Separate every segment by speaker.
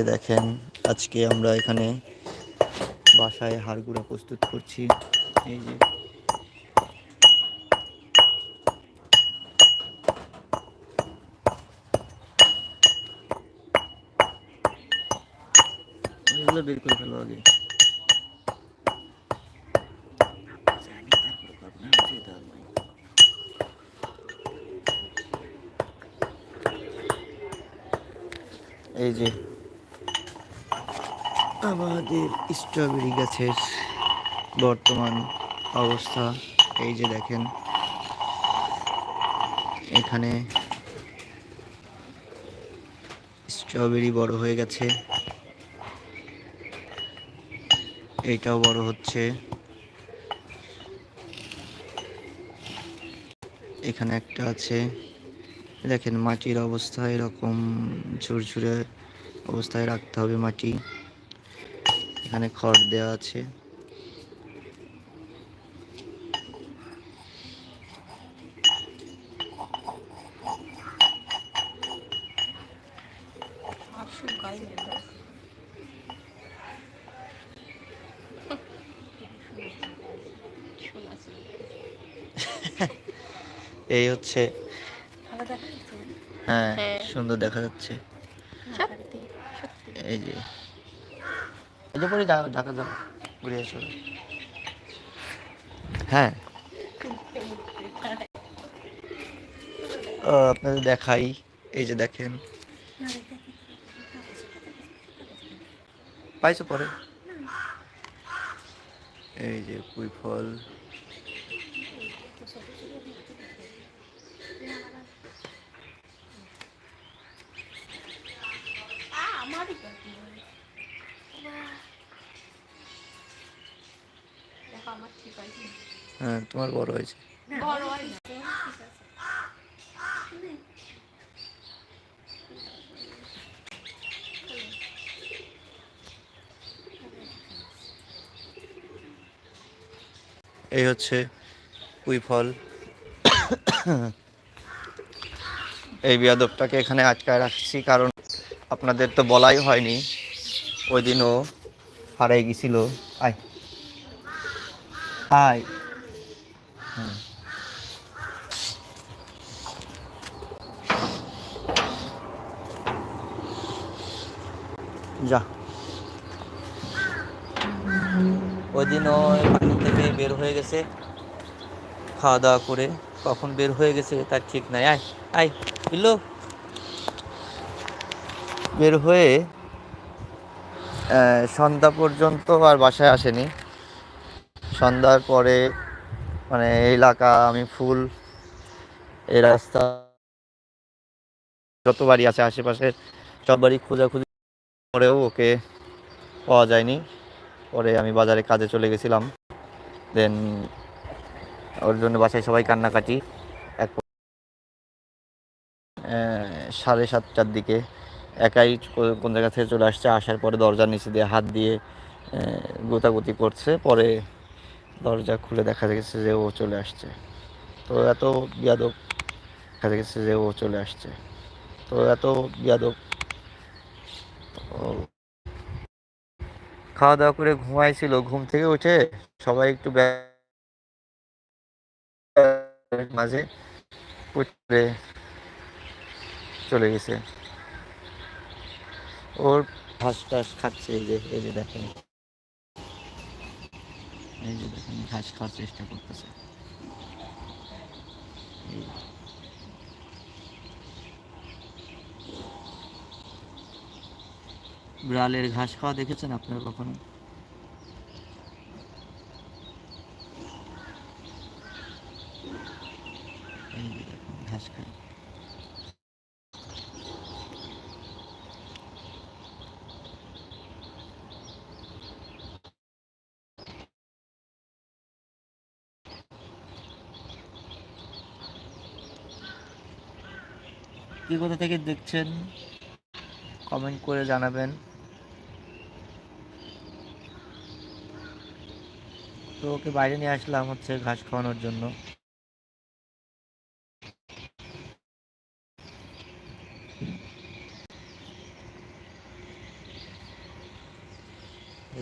Speaker 1: যে দেখেন, আজকে আমরা এখানে বাসায় হাড়গুড়া প্রস্তুত করছি। এই যে। বের করে ফেলো আগে। এই যে। আমাদের স্ট্রবেরি গাছের বর্তমান অবস্থা, এই যে দেখেন, এখানে স্ট্রবেরি বড় হয়ে গেছে। এইটাও বড় হচ্ছে। এখানে একটা আছে। দেখেন মাটির অবস্থা এরকম, ঝুরঝুরে অবস্থায় রাখতে হবে মাটি। এখানে খড় দেওয়া আছে। এই হচ্ছে হ্যাঁ
Speaker 2: হ্যাঁ।
Speaker 1: সুন্দর দেখা যাচ্ছে। এই যে। যে পরে ঢাকা ঘুরে এসো হ্যাঁ। আপনাদের দেখাই, এই যে দেখেন। পাইছো পরে? এই যে কুই ফল
Speaker 2: আমারই দেখো আমার ঠিক আছে
Speaker 1: হ্যাঁ তোমার বড় হয়েছে।
Speaker 2: হয়
Speaker 1: এই হচ্ছে পুঁই ফল। এই বিয়াদবটাকে এখানে আটকায় রাখছি, কারণ আপনাদের তো বলাই হয়নি। ওই দিনও হারাই গেছিল। আয়। হাই যা। ওই দিনও পানি থেকে বের হয়ে গেছে। খাওয়া দাওয়া করে কখন বের হয়ে গেছে তার ঠিক নাই। আয় আয় বিল্লু বের হয়ে সন্ধ্যা পর্যন্ত আর বাসায় আসেনি। সন্ধ্যার পরে মানে এলাকা, আমি ফুল, এই রাস্তা, যত বাড়ি আছে আশেপাশে, সব বাড়ি খোঁজাখুঁজি করেও ওকে পাওয়া যায়নি। পরে আমি বাজারে কাজে চলে গেছিলাম। দেন ওর জন্য বাসায় সবাই কান্নাকাটি। এক সাড়ে সাতটার দিকে একাই কোন জায়গা থেকে চলে আসছে, আসার পরে দরজার নিচে দিয়ে হাত দিয়ে গোতাগুতি করছে। পরে দরজা খুলে দেখা গেছে যে ও চলে আসছে। তো এত বিয়াদক দেখা গেছে যে ও চলে আসছে। তো এত বিয়াদব তো খাওয়া দাওয়া করে ঘুমাইছিল, ঘুম থেকে উঠে সবাই একটু মাঝে চলে গেছে। ওর ঘাস টাস খাচ্ছে এই যে এই যে দেখেন। এই যে দেখেন ঘাস খাওয়ার চেষ্টা করতেছে এই যে। বিড়ালের ঘাস খাওয়া দেখেছেন আপনারা কখনো? ঘাস কি কোথা থেকে দেখছেন? কমেন্ট করে জানাবেন। তো ওকে বাইরে নিয়ে আসলাম হচ্ছে ঘাস খাওয়ানোর জন্য।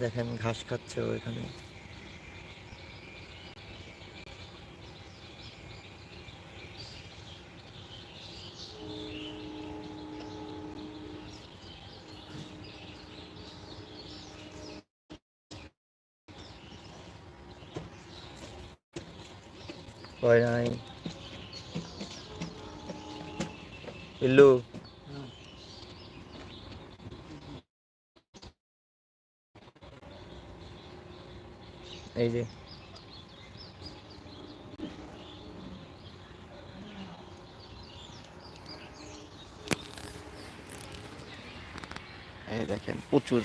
Speaker 1: দেখেন ঘাস খাচ্ছে ও এখানে। এই দেখেন, প্রচুর।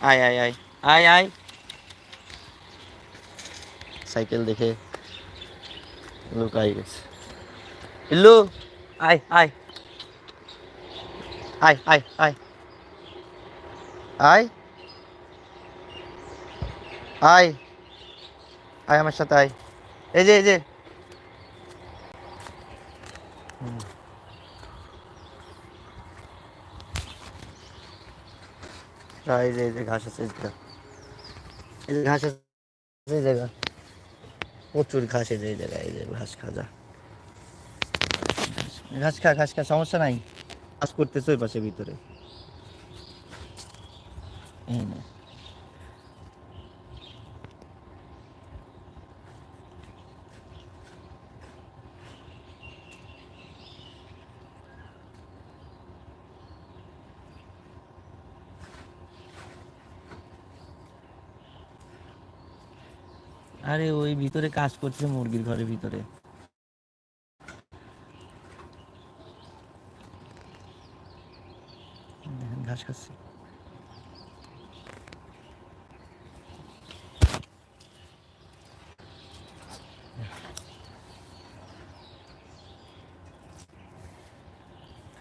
Speaker 1: আয় আয় আয় আয় আয়। সাইকেল দেখে লুকাই গেছে। ইল্লু, আয় আয়। আয় আয় আয়। আয়। আয়। আয় আমার সাথে, আয়। এই যে এই যে। আয়, এই যে এই যে ঘাস আছে এই যে। ঘাস আছে এই জায়গা প্রচুর ঘাস এই যে এই জায়গায় এই যে ঘাস খাজা ঘাস খা ঘাস খা সমস্যা নাই কাজ করতেছে ওই পাশে ভিতরে এই নে। আরে ওই ভিতরে কাজ করছে মুরগির ঘরের ভিতরে। ঘাস খাচ্ছে।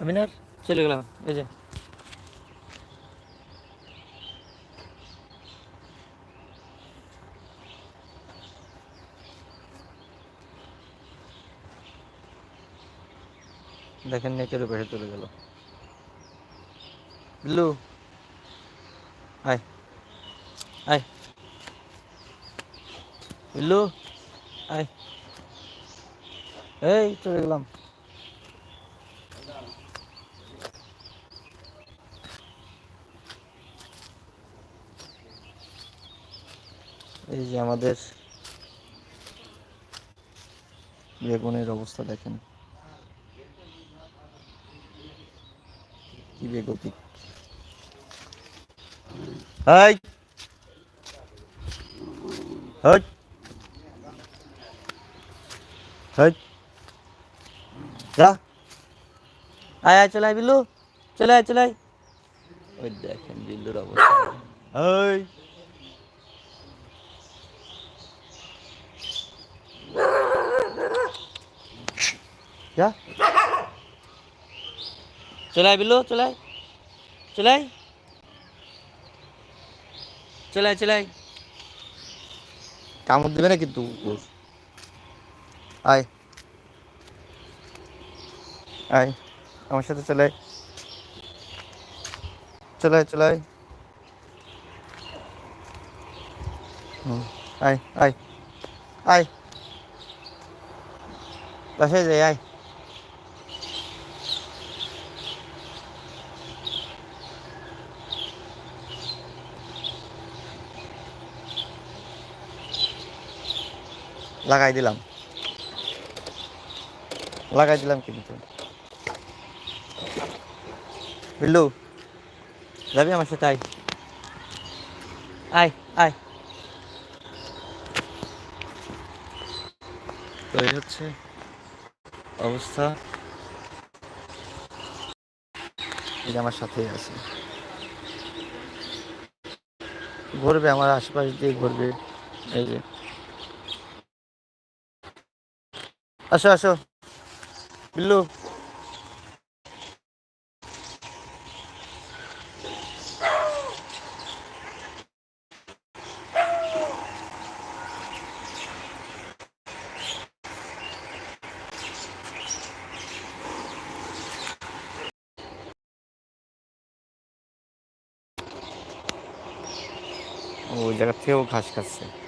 Speaker 1: আমি না চলে গেলাম, এই যে। দেখেন নেকের উপরে চলে গেল। বিল্লু, আয় আয়। বিল্লু, আয়। এই, চলে গেলাম। এই যে আমাদের বেগুনের অবস্থা দেখেন। কি বেগতিক হাই! হাই! হাই! যা! আয় আয়, চলে আয়, বিল্লু। চলে আয় চলে আয়। ওই দেখেন বিল্লুর অবস্থা। হাই! যা! চলে আয় বিল্লু চলে আয় চলে আয় চলে আয় চলে আয় কামড় দেবে না কিন্তু কুকুর আয় আয় আমার সাথে চলে আয় চলে আয় চলে আয় হুম, আয় আয় আয় বাসায় যাই আয় লাগাই দিলাম। লাগাই দিলাম কিন্তু। বিল্লু, যাবি আমার সাথে? আয়। আয় আয়। তো হচ্ছে অবস্থা। যে আমার সাথেই আছে। ঘুরবে, আমার আশেপাশ দিয়ে ঘুরবে। এই যে আসো আসো বিল্লু ওই জায়গার থেকেও ঘাস খাচ্ছে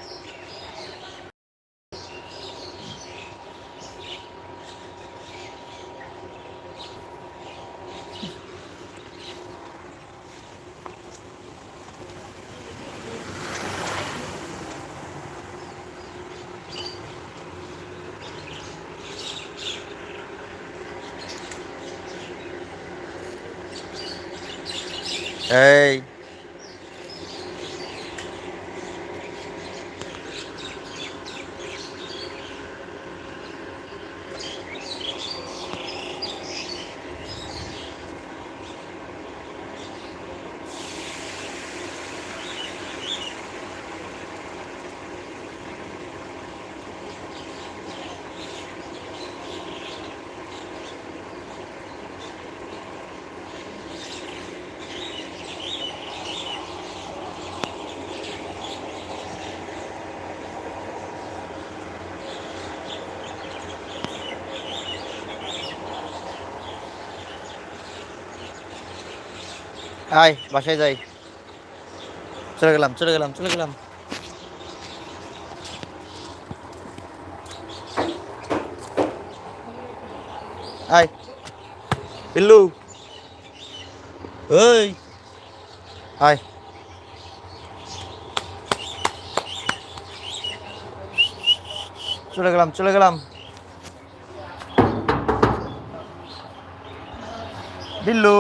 Speaker 1: এই আয় বাসায় যাই চলে গেলাম চলে গেলাম চলে গেলাম আয় পিল্লু ওই আয় চলে গেলাম চলে গেলাম বিল্লু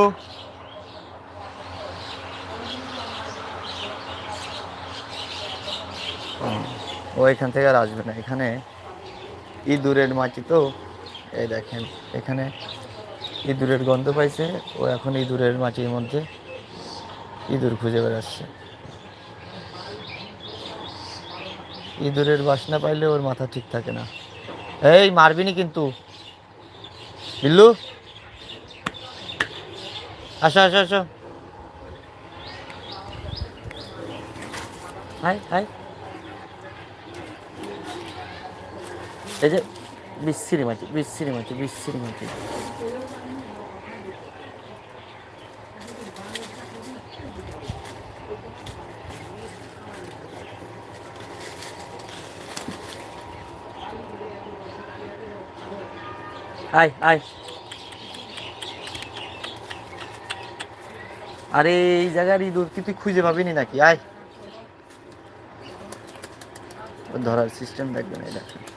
Speaker 1: ও এখান থেকে আর আসবে না। এখানে ইঁদুরের মাটি তো, এই দেখেন, এখানে ইঁদুরের গন্ধ পাইছে। ও এখন ইঁদুরের মাটির মধ্যে ইঁদুর খুঁজে বেড়াচ্ছে। ইঁদুরের বাসনা পাইলে ওর মাথা ঠিক থাকে না। এই মারবিনি কিন্তু। বিল্লু। আসো আসো আসো। Hi hi. এই যে বিশ্রী মাছি বিশ্রী মাছি বিশ্রী মাছি আয় আয়। আরে, এই জায়গার ইঁদুর কি তুই খুঁজে পাবিনি নাকি? আয়। ধরার সিস্টেম দেখবেন এই দেখেন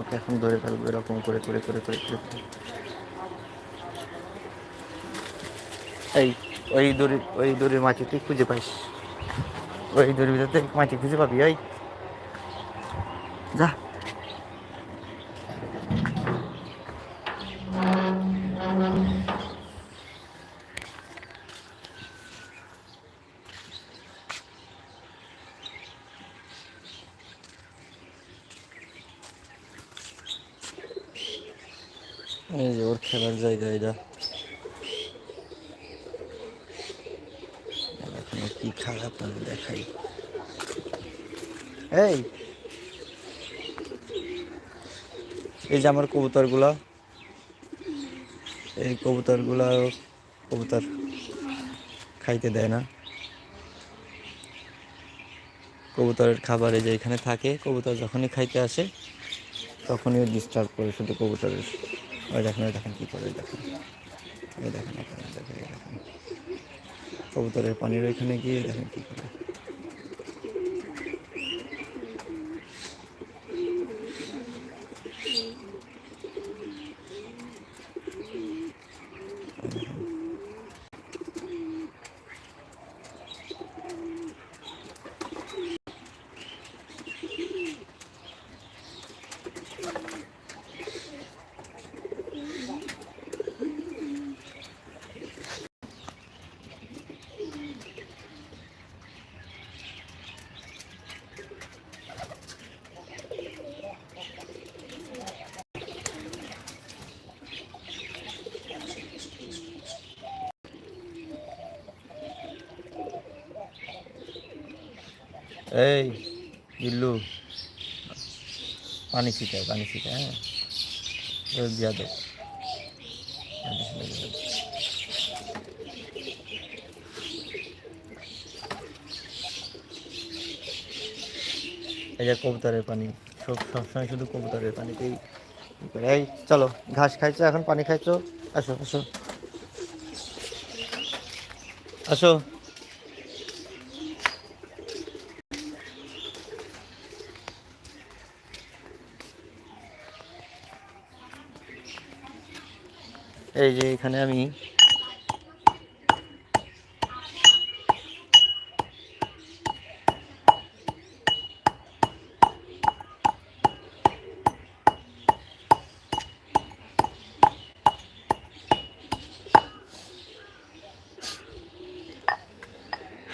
Speaker 1: ওকে এখন ধরে ফেলব, এরকম করে করে করে করে করে। এই, ওই দড়ি ওই দড়ির মাটি তুই খুঁজে পাইস ওই দড়ির ভিতরে মাটি খুঁজে পাবি ওই এই যে ওর খেলার জায়গা এটা। কি খারাপ আপনাদের দেখাই। এই। এই যে আমার কবুতরগুলা। এই কবুতরগুলা কবুতর খাইতে দেয় না। কবুতরের খাবার যে এখানে থাকে, কবুতর যখনই খাইতে আসে, তখনই ডিস্টার্ব করে শুধু কবুতরের। ওই দেখেন ওই দেখেন কী করে দেখেন। এই দেখেন এই দেখেন এই দেখেন। কবুতরের পানির ওইখানে গিয়ে দেখেন কী করে। এই বিল্লু পানি ছিটায় পানি ছিটায় হ্যাঁ। দিয়া এই যে কবুতরের পানি, সব, সবসময় শুধু কবুতরের পানিতেই এই, চলো, ঘাস খাইছো, এখন পানি খাইছো? আসো আসো। আসো। এই যে এখানে আমি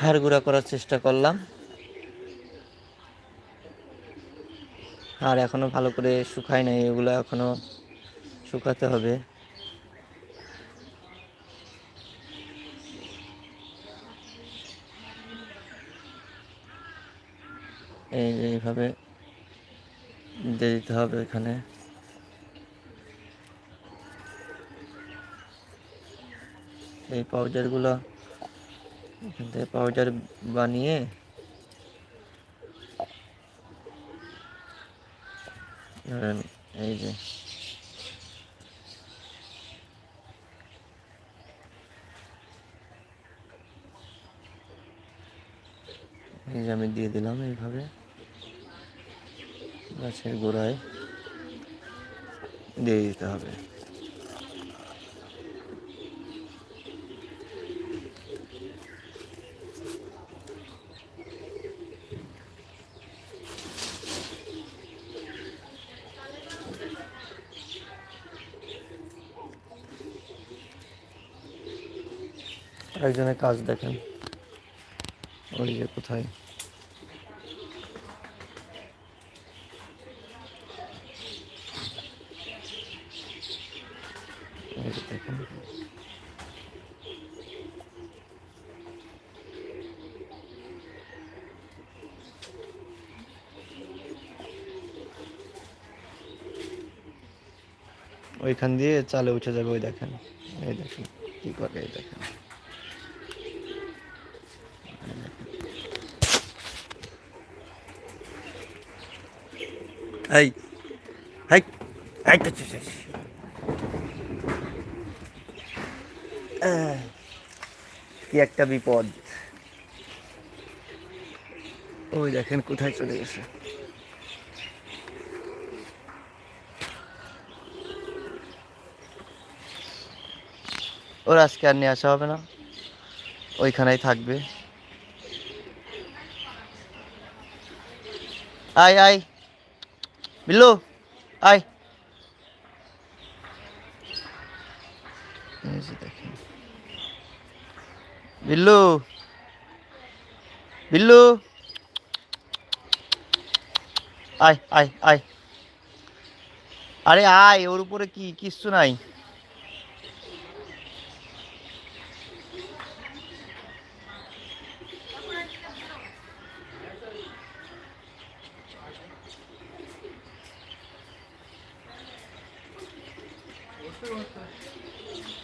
Speaker 1: হাড় গুঁড়া করার চেষ্টা করলাম। আর এখনও ভালো করে শুকায় নাই, এগুলো এখনও শুকাতে হবে এই যে এইভাবে দিয়ে দিতে হবে এখানে। এই পাউডারগুলো এখান থেকে পাউডার বানিয়ে ধরেন এই যে। এই যে আমি দিয়ে দিলাম এইভাবে। গাছের গোড়ায় দিয়ে দিতে হবে। একজনের কাজ দেখেন ওই যে কোথায় এই যে দেখেন ওইখান দিয়ে চালে উঠে যাবে, ওই দেখেন। এই দেখেন, কি করে এই দেখেন। এই হাই হাই। কি একটা বিপদ। ওই দেখেন, কোথায় চলে গেছে। ওর আজকে আর নিয়ে আসা হবে না। ওইখানেই থাকবে। আয় আয়। বিল্লু, আয়। দেখেন। বিল্লু বিল্লু। আয় আয় আয়। আরে আয়, ওর উপরে কি, কিচ্ছু নাই।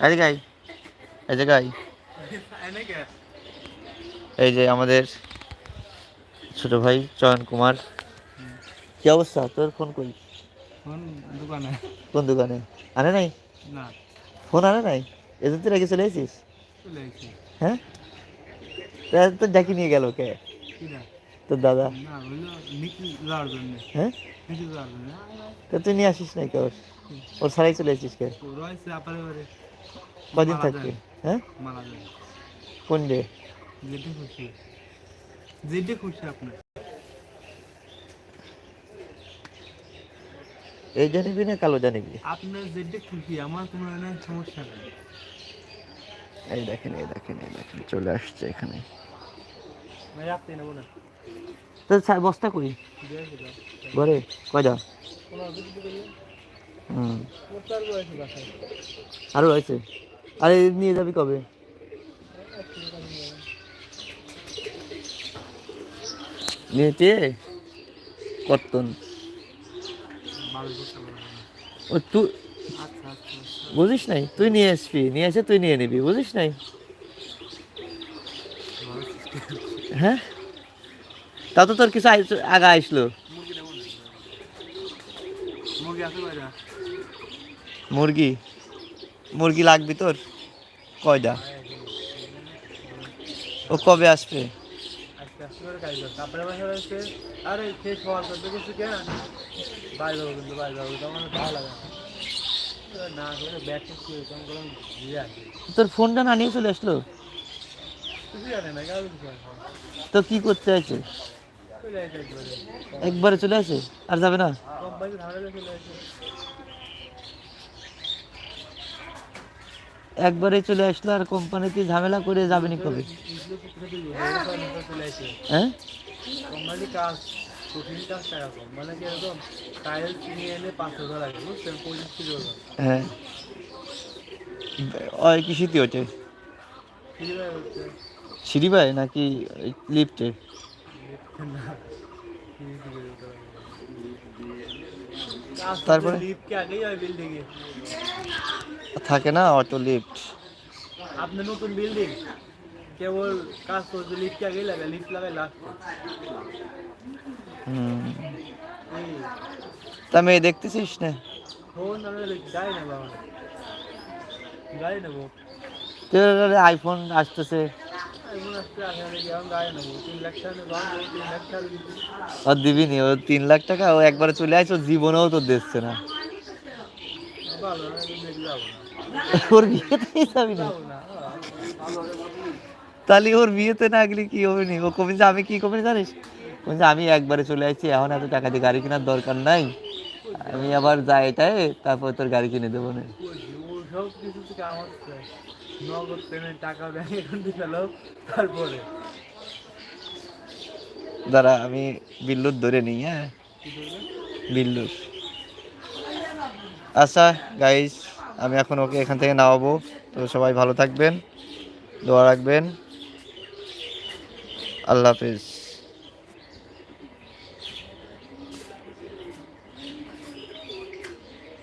Speaker 1: এদিকে আয় এদিকে আয় এই যে আমাদের ছোট ভাই চয়ন কুমার। কি অবস্থা? তোর ফোন কই?
Speaker 3: ফোন দোকানে।
Speaker 1: কোন দোকানে? আনে নাই?
Speaker 3: না।
Speaker 1: ফোন আনে নাই? এজেন্সি রেখে চলে এসেছিস হ্যাঁ? তা ডাকি নিয়ে গেল কে? তোর দাদা। হ্যাঁ? তুই নিয়ে আসিস নাই কে ওর? ওর সারাই চলে এসেছিস কে
Speaker 3: তো রয়েছে আপারে বারে
Speaker 1: কদিন থাকবে হ্যাঁ? কোন ডে?
Speaker 3: যেটা খুশি। যেটা খুশি আপনার
Speaker 1: এই জানিবি না কালো জানিবি?
Speaker 3: আপনার যেটা খুশি আমার কোনো সমস্যা নেই।
Speaker 1: এই দেখেন এই দেখেন এই দেখেন চলে আসছে এখানে। তো স্যার বস্তা কই? ঘরে? কয়টা হুম। আরও রয়েছে? আরে নিয়ে যাবি কবে? নিয়েছে। কর্তন। ও তুই
Speaker 3: আচ্ছা আচ্ছা আচ্ছা
Speaker 1: বুঝিস নাই? তুই নিয়ে আসবি নিয়ে এসে তুই নিয়ে নিবি বুঝিস নাই। হ্যাঁ? তা তো তোর কিছু আগা আসলো
Speaker 3: মুরগি?
Speaker 1: মুরগি লাগবে তোর? কয়টা? ও কবে আসবে? তোর ফোনটা না নিয়ে চলে আসলো? তো কি করতে আছে?
Speaker 3: একবারে
Speaker 1: চলে আসে? আর যাবে না
Speaker 3: কোম্পানি ঝামেলা চলে আসে
Speaker 1: একবারে চলে আসলো আর কোম্পানিতে ঝামেলা করে যাবে নি কবে? হ্যাঁ?
Speaker 3: মানে
Speaker 1: হ্যাঁ। ওই কিসিতে ওঠে? নাকি লিফটে তারপরে?
Speaker 3: লিফটকে আগেই হয়
Speaker 1: থাকে না অটো লিফট
Speaker 3: আপনি নতুন বিল্ডিং কেবল কাজ করছে লিফটকে আগেই লাগায় লিফট লাগায় লাগছে
Speaker 1: হুম। তা মেয়ে দেখতেছিস না?
Speaker 3: ফোন আমি গাড়ি নেব আমার। গাড়ি নেব।
Speaker 1: তোর আইফোন আসতেছে।
Speaker 3: আসে।
Speaker 1: আর দিবি নি ও তিন লাখ টাকা ও একবারে চলে আসছে ও জীবনেও তো দিচ্ছে না। ওর বিয়েতেই যাবি না? তাহলে ওর বিয়েতে না গেলে কি হবে নি? ও কবে যে আমি কি কবে জানিস? বলছে, আমি একবারে চলে আসছি, এখন এত টাকা দিয়ে গাড়ি কেনার দরকার নাই। আমি আবার যাই এটাই তারপর তোর গাড়ি কিনে দেবো না। দাঁড়া, আমি বিল্লুর ধরে নিই হ্যাঁ? বিল্লুর। আচ্ছা গাইস আমি এখন ওকে এখান থেকে নামাবো। তো সবাই ভালো থাকবেন দোয়া রাখবেন। আল্লাহ হাফিজ।